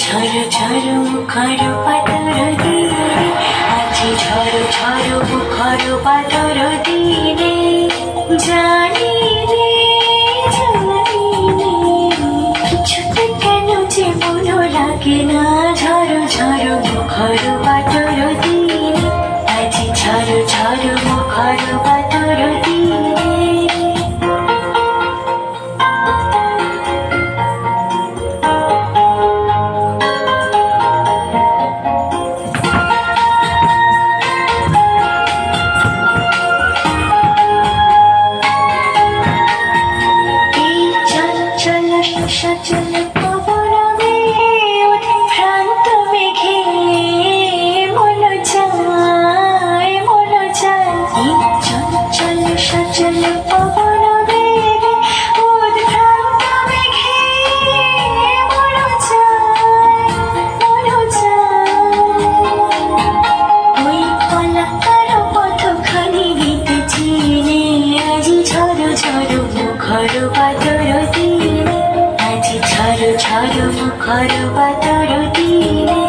ঝড় ঝড় মুখর পাতর দিনে আজি ঝড় ঝড় মুখর পাতর দিনে জানি রে জানি কিছুতে কেন যে মন লাগে না ঝড় ঝড় মুখর পাতর हर बतरती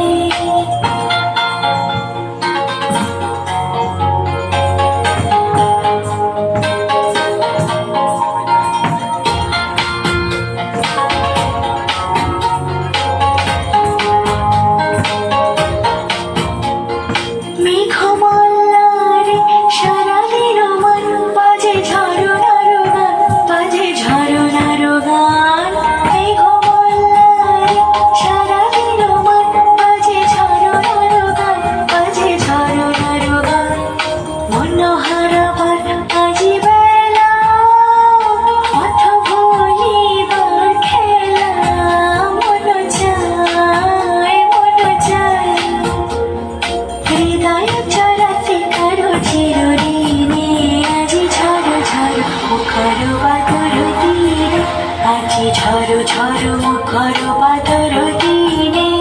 ঝড়ো ঝড়ো মুখর বাদর দিনে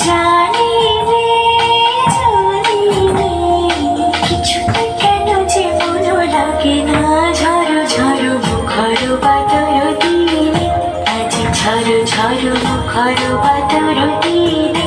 জানি রে জানি রে কিছু কেন যে ভালো লাগে না ঝড়ো ঝড়ো মুখর বাদর দিনে আজ ঝড়ো ঝড়ো মুখর বাদর দিনে